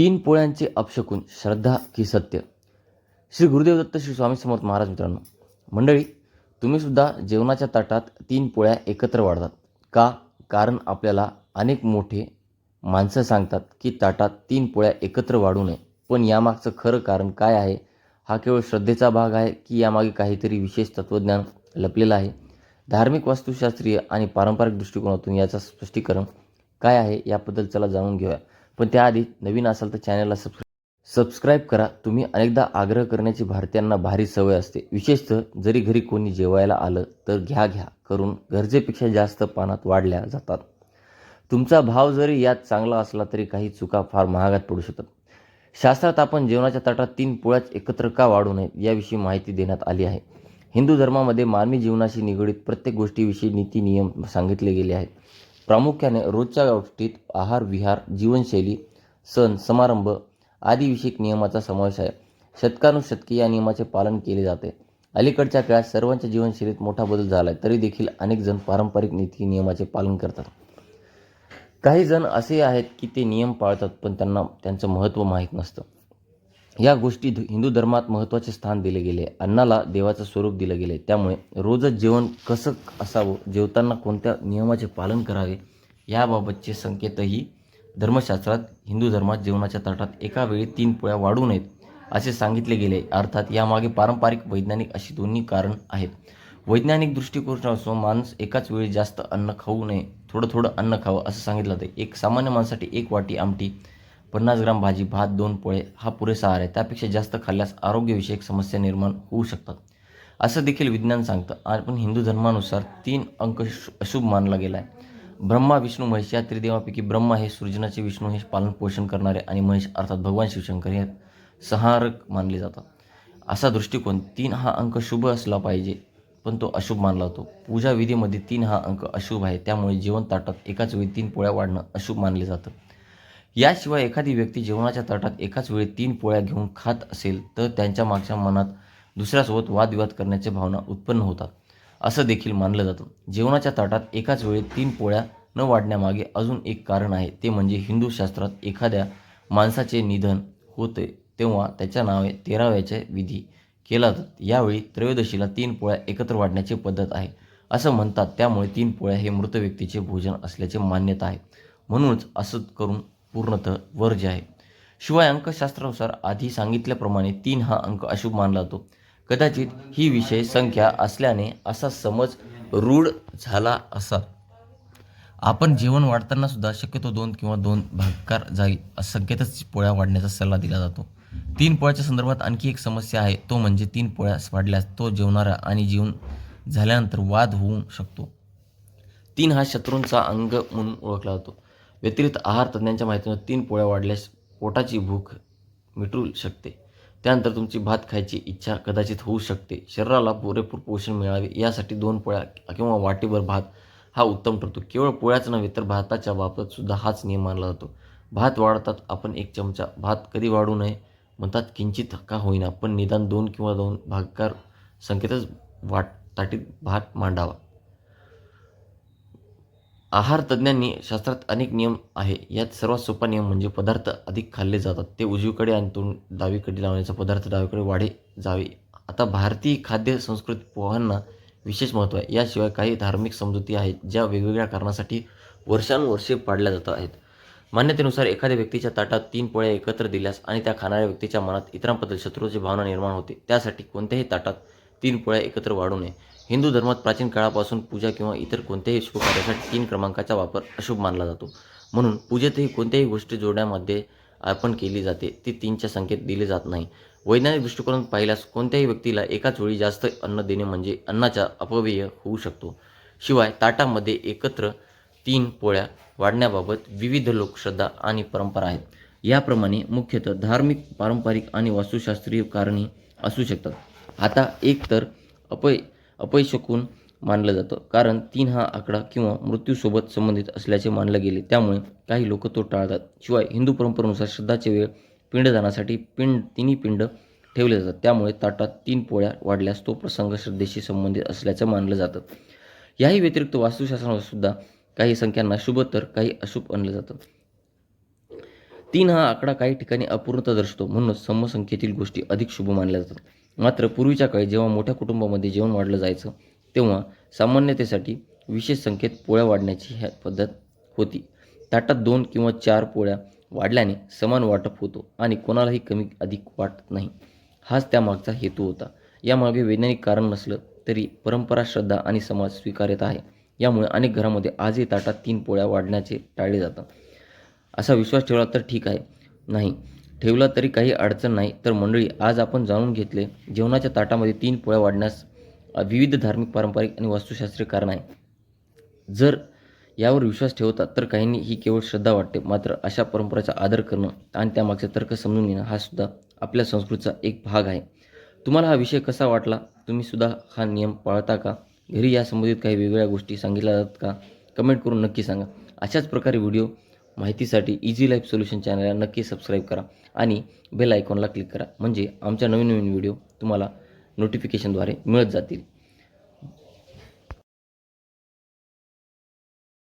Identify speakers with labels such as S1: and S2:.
S1: तीन पोळ्यांचे अपशकून श्रद्धा की सत्य. श्री गुरुदेव दत्त श्री स्वामी समर्थ महाराज मित्रांनो मंडळी तुम्हीसुद्धा जेवणाच्या ताटात तीन पोळ्या एकत्र वाढतात. का? कारण आपल्याला अनेक मोठे माणसं सांगतात की ताटात तीन पोळ्या एकत्र वाढू नये. पण यामागचं खरं कारण काय आहे? हा केवळ श्रद्धेचा भाग आहे की यामागे काहीतरी विशेष तत्त्वज्ञान लपलेलं आहे? धार्मिक वास्तुशास्त्रीय आणि पारंपरिक दृष्टिकोनातून याचं स्पष्टीकरण काय आहे याबद्दल चला जाणून घेऊया. पण त्याआधी नवीन असाल तर चॅनलला सबस्क्राईब सबस्क्राईब करा. तुम्ही अनेकदा आग्रह करण्याची भारतीयांना भारी सवय असते. विशेषतः जरी घरी कोणी जेवायला आलं तर घ्या घ्या करून गरजेपेक्षा जास्त पानात वाढल्या जातात. तुमचा भाव जरी यात चांगला असला तरी काही चुका फार महागात पडू शकतात. शास्त्रात आपण जेवणाच्या ताटात तीन पोळ्याच एकत्र का वाढू नयेत याविषयी माहिती देण्यात आली आहे. हिंदू धर्मामध्ये मानवी जीवनाशी निगडीत प्रत्येक गोष्टीविषयी नीती नियम सांगितले गेले आहेत. प्रामुख्याने रोजच्या गोष्टीत आहार विहार जीवनशैली सण समारंभ आदिविषयक नियमाचा समावेश आहे. शतकानुशतके या नियमाचे पालन केले जाते. अलीकडच्या काळात सर्वांच्या जीवनशैलीत मोठा बदल झाला आहे तरी देखील अनेक जण पारंपरिक नीती नियमाचे पालन करतात. काही जण असे आहेत की ते नियम पाळतात पण त्यांना त्यांचं महत्त्व माहीत नसतं. या गोष्टीत हिंदू धर्मात महत्त्वाचे स्थान दिले गेले. अन्नाला देवाचं स्वरूप दिलं गेले. त्यामुळे रोजच जेवण कसं असावं जेवताना कोणत्या नियमाचे पालन करावे याबाबतचे संकेतही धर्मशास्त्रात हिंदू धर्मात जेवणाच्या ताटात एका वेळी तीन पोळ्या वाढू नयेत असे सांगितले गेले. अर्थात यामागे पारंपरिक वैज्ञानिक अशी दोन्ही कारण आहेत. वैज्ञानिक दृष्टिकोनापासून माणूस एकाच वेळी जास्त अन्न खाऊ नये थोडं थोडं अन्न खावं असं सांगितलं जाते. एक सामान्य माणसासाठी एक वाटी आमटी पन्नास ग्राम भाजी भात दोन पोळे हा पुरेसा आहार आहे. त्यापेक्षा जास्त खाल्ल्यास आरोग्यविषयक समस्या निर्माण होऊ शकतात. असं देखील विज्ञान सांगतं. आपण पण हिंदू धर्मानुसार तीन अंक शु- अशुभ मानला गेला आहे ब्रह्मा विष्णू महेश या त्रिदेवापैकी ब्रह्मा हे सृजनाचे विष्णू हे पालन पोषण करणारे आणि महेश अर्थात भगवान शिवशंकर हे संहारक मानले जातात. असा दृष्टिकोन तीन हा अंक शुभ असला पाहिजे पण तो अशुभ मानला जातो. पूजा विधीमध्ये तीन हा अंक अशुभ आहे. त्यामुळे जेवण ताटात एकाच वेळी तीन पोळ्या वाढणं अशुभ मानले जातं. याशिवाय एखादी व्यक्ती जेवणाच्या ताटात एकाच वेळी तीन पोळ्या घेऊन खात असेल तर त्यांच्या मागच्या मनात दुसऱ्यासोबत वादविवाद करण्याच्या भावना उत्पन्न होतात. असं देखील मानलं जातं. जेवणाच्या ताटात एकाच वेळी तीन पोळ्या न वाढण्यामागे अजून एक कारण आहे. ते म्हणजे हिंदू शास्त्रात एखाद्या माणसाचे निधन होते तेव्हा त्याच्या नावे तेराव्याचे विधी केला जातात. यावेळी त्रयोदशीला तीन पोळ्या एकत्र वाढण्याची पद्धत आहे. असं म्हणतात. त्यामुळे तीन पोळ्या हे मृत व्यक्तीचे भोजन असल्याचे मान्यता आहे. म्हणूनच असं करून पूर्णतः वर्ज्य आहे. शिवाय अंकशास्त्रानुसार आधी सांगितल्याप्रमाणे तीन हा अंक अशुभ मानला जातो. कदाचित ही विषय संख्या असल्याने असा समज रूढ झाला असा आपण जेवण वाढताना सुद्धा शक्यतो दोन किंवा दोन भागकार जाईल असं पोळ्या वाढण्याचा सल्ला दिला जातो. तीन पोळ्याच्या संदर्भात आणखी एक समस्या आहे तो म्हणजे तीन पोळ्या वाढल्यास तो जेवणारा आणि जेवण झाल्यानंतर वाद होऊ शकतो. तीन हा शत्रूंचा अंग म्हणून ओळखला जातो. व्यतिरिक्त आहार तज्ज्ञांच्या माहितीनुसार तीन पोळ्या वाढल्यास पोटाची भूक मिटू शकते. त्यानंतर तुमची भात खायची इच्छा कदाचित होऊ शकते. शरीराला पुरेपूर पोषण मिळावे यासाठी दोन पोळ्या किंवा वाटीभर भात हा उत्तम ठरतो. केवळ पोळ्याच नव्हे तर भाताच्या बाबतीत सुद्धा हाच नियम मानला जातो. भात वाढतात आपण एक चमचा. भात कधी वाढू नये म्हणतात किंचित का होईना पण निदान दोन किंवा दोन भागकार संकेतच वाट ताटीत भात मांडावा. आहार तज्ज्ञांनी शास्त्रात अनेक नियम आहे. यात सर्वात सोपा नियम म्हणजे पदार्थ अधिक खाल्ले जातात. ते उजवीकडे आणि तोंड डावीकडे लावण्याचा पदार्थ डावीकडे वाढे जावे. आता भारतीय खाद्य संस्कृती पोहांना विशेष महत्त्व आहे. याशिवाय काही धार्मिक समजुती आहेत ज्या वेगवेगळ्या कारणासाठी वर्षानुवर्षे पाडल्या जात आहेत. मान्यतेनुसार एखाद्या व्यक्तीच्या ताटात तीन पोळ्या एकत्र दिल्यास आणि त्या खाणाऱ्या व्यक्तीच्या मनात इतरांबद्दल शत्रूची भावना निर्माण होते. त्यासाठी कोणत्याही ताटात तीन पोळ्या एकत्र वाढू नये. हिंदू धर्मात प्राचीन काळापासून पूजा किंवा इतर कोणत्याही शुभ कार्यासाठी तीन क्रमांकाचा वापर अशुभ मानला जातो. म्हणून पूजेतही कोणत्याही गोष्टी जोडण्यामध्ये अर्पण केली जाते ती तीनच्या संख्येत दिले जात नाही. वैज्ञानिक दृष्टिकोनात पाहिल्यास कोणत्याही व्यक्तीला एकाच वेळी जास्त अन्न देणे म्हणजे अन्नाचा अपव्यय होऊ शकतो. शिवाय ताटामध्ये एकत्र तीन पोळ्या वाढण्याबाबत विविध लोकश्रद्धा आणि परंपरा आहेत. याप्रमाणे मुख्यतः धार्मिक पारंपरिक आणि वास्तुशास्त्रीय कारणे असू शकतात. आता एक तर अपय अपयशकून मानलं जातं. कारण तीन हा आकडा किंवा मृत्यूसोबत संबंधित असल्याचे मानलं गेले. त्यामुळे काही लोक तो टाळतात. शिवाय हिंदू परंपरेनुसार श्रद्धाचे वेळ पिंडदानासाठी पिंड तिन्ही पिंड ठेवले जातात. त्यामुळे ताटात तीन पोळ्या वाढल्यास तो प्रसंग श्रद्धेशी संबंधित असल्याचं मानलं जातं. याही व्यतिरिक्त वास्तुशास्त्रानुसार सुद्धा काही संख्यांना शुभ तर काही अशुभ आणलं जातं. तीन हा आकडा काही ठिकाणी अपूर्णता दर्शवतो. म्हणूनच समसंख्येतील गोष्टी अधिक शुभ मानल्या जातात. मात्र पूर्वीच्या काळी जेव्हा मोठ्या कुटुंबामध्ये जेवण वाढलं जायचं तेव्हा सामान्यतेसाठी विशेष संख्येत पोळ्या वाढण्याची ह्या पद्धत होती. ताटात दोन किंवा चार पोळ्या वाढल्याने समान वाटप होतो आणि कोणालाही कमी अधिक वाटत नाही. हाच त्यामागचा हेतू होता. यामागे वैज्ञानिक कारण नसलं तरी परंपरा श्रद्धा आणि समाज स्वीकारत आहे. यामुळे अनेक घरामध्ये आजही ताटात तीन पोळ्या वाढण्याचे टाळले जातं असा विश्वास ठेवला तर ठीक आहे. नाही ठेवला तरी काही अडचण नाही. तर मंडळी आज आपण जाणून घेतले जेवणाच्या ताटामध्ये तीन पोळ्या वाढण्यास विविध धार्मिक पारंपरिक आणि वास्तुशास्त्रीय कारण आहे जर यावर विश्वास ठेवतात तर काहींनी ही केवळ श्रद्धा वाटते. मात्र अशा परंपरेचा आदर करणं आणि त्यामागचे तर्क समजून घेणं हा सुद्धा आपल्या संस्कृतीचा एक भाग आहे. तुम्हाला हा विषय कसा वाटला? तुम्ही सुद्धा हा नियम पाळता का? घरी या संबंधित काही वेगवेगळ्या गोष्टी सांगितल्या जातात का? कमेंट करून नक्की सांगा. अशाच प्रकारे व्हिडिओ माहितीसाठी इझी लाईफ सोल्युशन चॅनलला नक्की सबस्क्राईब करा आणि बेल आयकॉनला क्लिक करा. म्हणजे आमच्या नवीन नवीन व्हिडिओ तुम्हाला नोटिफिकेशनद्वारे मिळत जातील.